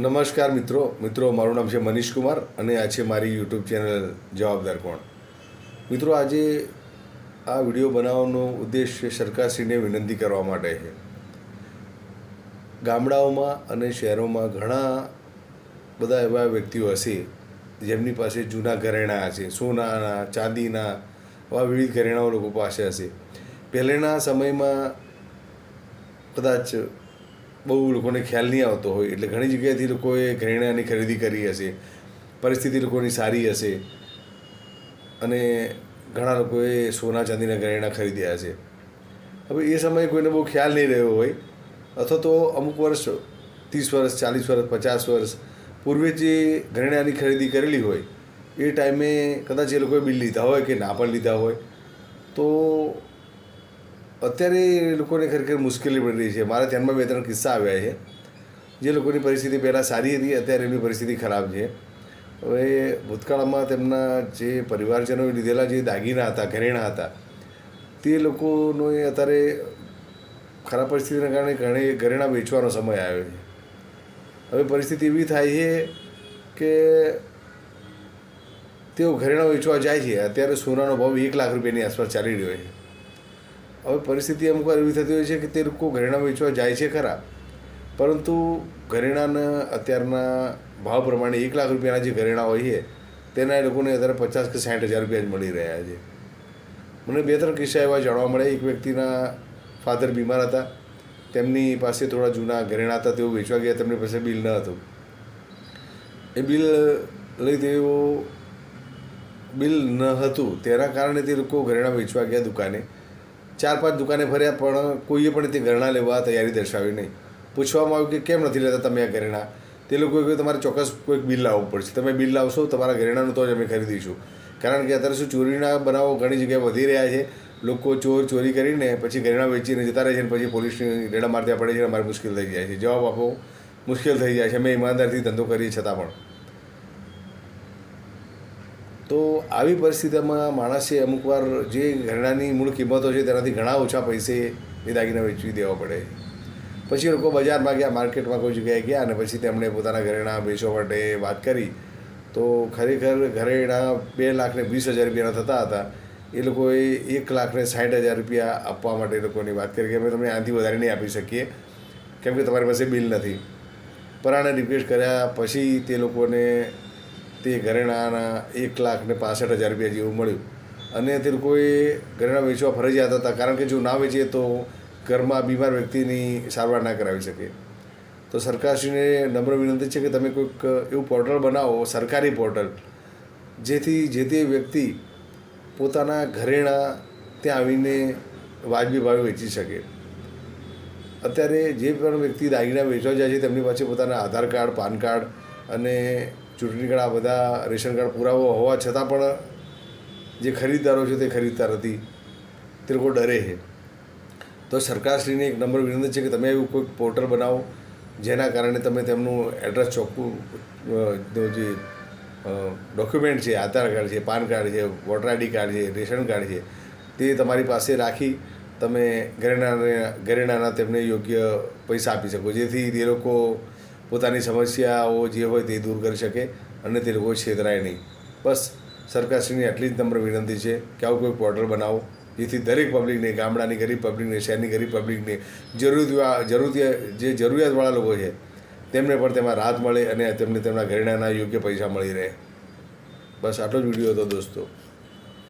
નમસ્કાર મિત્રો. મિત્રો, મારું નામ છે મનીષ કુમાર અને આ છે મારી યુટ્યુબ ચેનલ જવાબદાર કોણ. મિત્રો, આજે આ વીડિયો બનાવવાનો ઉદ્દેશ સરકારશ્રીને વિનંતી કરવા માટે છે. ગામડાઓમાં અને શહેરોમાં ઘણા બધા એવા વ્યક્તિઓ હશે, જેમની પાસે જૂના ઘરેણાં હશે, સોનાના, ચાંદીના આવા વિવિધ ઘરેણાઓ લોકો પાસે હશે. પહેલાંના સમયમાં કદાચ બહુ લોકોને ખ્યાલ નહીં આવતો હોય. એટલે ઘણી જગ્યાએથી લોકોએ ઘરેણાની ખરીદી કરી હશે, પરિસ્થિતિ લોકોની સારી હશે અને ઘણા લોકોએ સોના ચાંદીના ઘરેણાં ખરીદ્યા હશે. હવે એ સમયે કોઈને બહુ ખ્યાલ નહીં રહ્યો હોય. અથવા તો અમુક વર્ષ, ત્રીસ વર્ષ, ચાલીસ વર્ષ, પચાસ વર્ષ પૂર્વે જે ઘરેણાની ખરીદી કરેલી હોય, એ ટાઈમે કદાચ એ લોકોએ બિલ લીધા હોય કે ના પણ લીધા હોય. તો અત્યારે લોકોને ખરેખર મુશ્કેલી પડી રહી છે. મારા ધ્યાનમાં બે ત્રણ કિસ્સા આવ્યા છે. જે લોકોની પરિસ્થિતિ પહેલાં સારી હતી, અત્યારે એમની પરિસ્થિતિ ખરાબ છે. હવે ભૂતકાળમાં તેમના જે પરિવારજનોએ લીધેલા જે દાગીના હતા, ઘરેણાં હતા, તે લોકોનો એ અત્યારે ખરાબ પરિસ્થિતિના કારણે ઘણે ઘરેણાં વેચવાનો સમય આવ્યો છે. હવે પરિસ્થિતિ એવી થાય છે કે તેઓ ઘરેણા વેચવા જાય છે. અત્યારે સોનાનો ભાવ એક લાખ રૂપિયાની આસપાસ ચાલી રહ્યો છે. હવે પરિસ્થિતિ અમુક વાર એવી થતી હોય છે કે તે લોકો ઘરેણાં વેચવા જાય છે ખરા. પરંતુ ઘરેણાંના અત્યારના ભાવ પ્રમાણે એક લાખ રૂપિયાના જે ઘરેણાં હોય છે, તેના એ લોકોને અત્યારે પચાસ કે સાઠ હજાર રૂપિયા જ મળી રહ્યા છે. મને બે ત્રણ કિસ્સા એવા જાણવા મળ્યા. એક વ્યક્તિના ફાધર બીમાર હતા. તેમની પાસે થોડા જૂના ઘરેણાં હતા. તેઓ વેચવા ગયા. તેમની પાસે બિલ ન હતું. એ બિલ લઈ તેઓ બિલ ન હતું. તેના કારણે તે લોકો ઘરેણાં વેચવા ગયા દુકાને. ચાર પાંચ દુકાને ફર્યા પણ કોઈએ પણ તે ઘરેણાં લેવા તૈયારી દર્શાવી નહીં. પૂછવામાં આવ્યું કે કેમ નથી લેતા તમે આ ઘરેણાં? તે લોકોએ કહ્યું તમારે ચોક્કસ કોઈક બિલ લાવવું પડશે. તમે બિલ લાવશો, તમારા ઘરેણાંનું તો જ અમે ખરીદીશું. કારણ કે અત્યારે શું ચોરીના બનાવો ઘણી જગ્યાએ વધી રહ્યા છે. લોકો ચોર ચોરી કરીને પછી ઘરેણાં વેચીને જતા રહે છે અને પછી પોલીસની રેડા મારતા પડે છે અમારે મુશ્કેલ થઈ જાય છે. જવાબ આપવો મુશ્કેલ થઈ જાય છે. અમે ઈમાનદારથી ધંધો કરીએ છતાં પણ. તો આવી પરિસ્થિતિમાં માણસે અમુક વાર જે ઘરેણાની મૂળ કિંમતો છે તેનાથી ઘણા ઓછા પૈસે એ દાગીના વેચવી દેવા પડે. પછી લોકો બજારમાં ગયા, માર્કેટમાં કોઈ જગ્યાએ ગયા અને પછી તેમણે પોતાના ઘરેણાં વેચવા માટે વાત કરી. તો ખરેખર ઘરેણાં બે લાખને વીસ હજાર રૂપિયાના થતા હતા. એ લોકોએ એક લાખને સાઠ હજાર રૂપિયા આપવા માટે એ લોકોની વાત કરી કે અમે તમને આનાથી વધારે નહીં આપી શકીએ, કેમ કે તમારી પાસે બિલ નથી. પરાણે રિક્વેસ્ટ કર્યા, પછી તે લોકોને તે ઘરેણાંના એક લાખ ને પાસઠ હજાર રૂપિયા જેવું મળ્યું. અને તે લોકોએ ઘરેણાં વેચવા ફરજિયાત હતા, કારણ કે જો ના વેચીએ તો ઘરમાં બીમાર વ્યક્તિની સારવાર ના કરાવી શકે. તો સરકારશ્રીને નમ્ર વિનંતી છે કે તમે કોઈક એવું પોર્ટલ બનાવો, સરકારી પોર્ટલ, જેથી જે તે વ્યક્તિ પોતાના ઘરેણાં ત્યાં આવીને વાજબી ભાવે વેચી શકે. અત્યારે જે પણ વ્યક્તિ દાગીના વેચવા જાય છે, તેમની પાસે પોતાના આધાર કાર્ડ, પાન કાર્ડ અને ચૂંટણી કાર્ડ બધા રેશન કાર્ડ પુરાવો હોવા છતાં પણ જે ખરીદદારો છે તે ખરીદતા નથી તે લોકો ડરે છે. તો સરકારશ્રીને એક નંબર વિનંતી છે કે તમે એવું કોઈક પોર્ટલ બનાવો, જેના કારણે તમે તેમનું એડ્રેસ ચોખ્ખું જે ડોક્યુમેન્ટ છે, આધાર કાર્ડ છે, પાન કાર્ડ છે, વોટર આઈડી કાર્ડ છે, રેશન કાર્ડ છે, તે તમારી પાસે રાખી તમે ઘરેણાને, ઘરેણાના તેમને યોગ્ય પૈસા આપી શકો. જેથી તે લોકો પોતાની સમસ્યાઓ જે હોય તે દૂર કરી શકે અને તે લોકો છેતરાય નહીં. બસ, સરકારશ્રીની આટલી જ નમ્ર વિનંતી છે કે આવું કોઈ પોર્ટલ બનાવો, જેથી દરેક પબ્લિકને ગામડાની ગરીબ પબ્લિકને શહેરની ગરીબ પબ્લિકને જરૂરિયાત જરૂરિયાત જે જરૂરિયાતવાળા લોકો છે, તેમને પણ તેમાં રાહત મળે અને તેમને તેમના ઘરેણાના યોગ્ય પૈસા મળી રહે. બસ, આટલો જ વીડિયો હતો દોસ્તો.